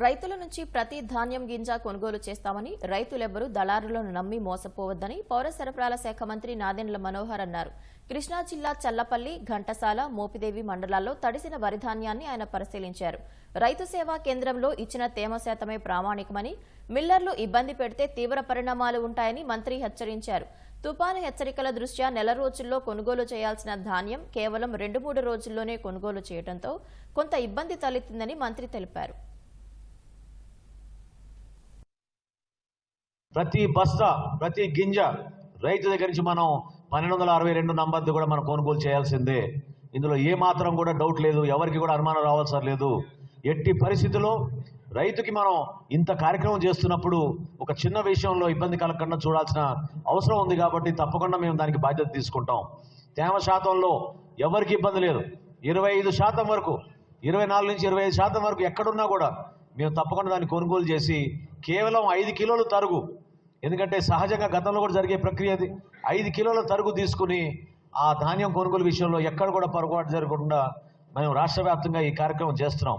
రైతుల నుంచి ప్రతి ధాన్యం గింజ కొనుగోలు చేస్తామని రైతులెవ్వరూ దళారులను నమ్మి మోసపోవద్దని పౌర సరఫరాల శాఖ మంత్రి నాదెండ్ల మనోహర్ అన్నారు. కృష్ణా జిల్లా చల్లపల్లి ఘంటసాల మోపిదేవి మండలాల్లో తడిసిన వరిధాన్యాన్ని ఆయన పరిశీలించారు. రైతు సేవా కేంద్రంలో ఇచ్చిన తేమ శాతమే ప్రామాణికమని మిల్లర్లు ఇబ్బంది పెడితే తీవ్ర పరిణామాలు ఉంటాయని మంత్రి హెచ్చరించారు. తుపాను హెచ్చరికల దృష్ట్యా నెల రోజుల్లో కొనుగోలు చేయాల్సిన ధాన్యం కేవలం రెండు మూడు రోజుల్లోనే కొనుగోలు చేయడంతో కొంత ఇబ్బంది తలెత్తిందని మంత్రి తెలిపారు. ప్రతి బస్తా ప్రతి గింజ రైతు దగ్గర నుంచి మనం పన్నెండు వందల అరవై రెండు నంబర్ది కూడా మనం కొనుగోలు చేయాల్సిందే. ఇందులో ఏ మాత్రం కూడా డౌట్ లేదు ఎవరికి కూడా అనుమానం రావాల్సిన లేదు. ఎట్టి పరిస్థితుల్లో రైతుకి మనం ఇంత కార్యక్రమం చేస్తున్నప్పుడు ఒక చిన్న విషయంలో ఇబ్బంది కలగకుండా చూడాల్సిన అవసరం ఉంది కాబట్టి తప్పకుండా మేము దానికి బాధ్యత తీసుకుంటాం. తేమ శాతంలో ఎవరికి ఇబ్బంది లేదు. ఇరవై ఐదు శాతం వరకు ఇరవై నాలుగు నుంచి ఇరవై ఐదు శాతం వరకు ఎక్కడున్నా కూడా మేము తప్పకుండా దాన్ని కొనుగోలు చేసి కేవలం ఐదు కిలోలు తరుగు. ఎందుకంటే సహజంగా గతంలో కూడా జరిగే ప్రక్రియ అది. ఐదు కిలోల తరుగు తీసుకుని ఆ ధాన్యం కొనుగోలు విషయంలో ఎక్కడ కూడా పొరపాటు జరగకుండా మేము రాష్ట్ర వ్యాప్తంగా ఈ కార్యక్రమం చేస్తున్నాం.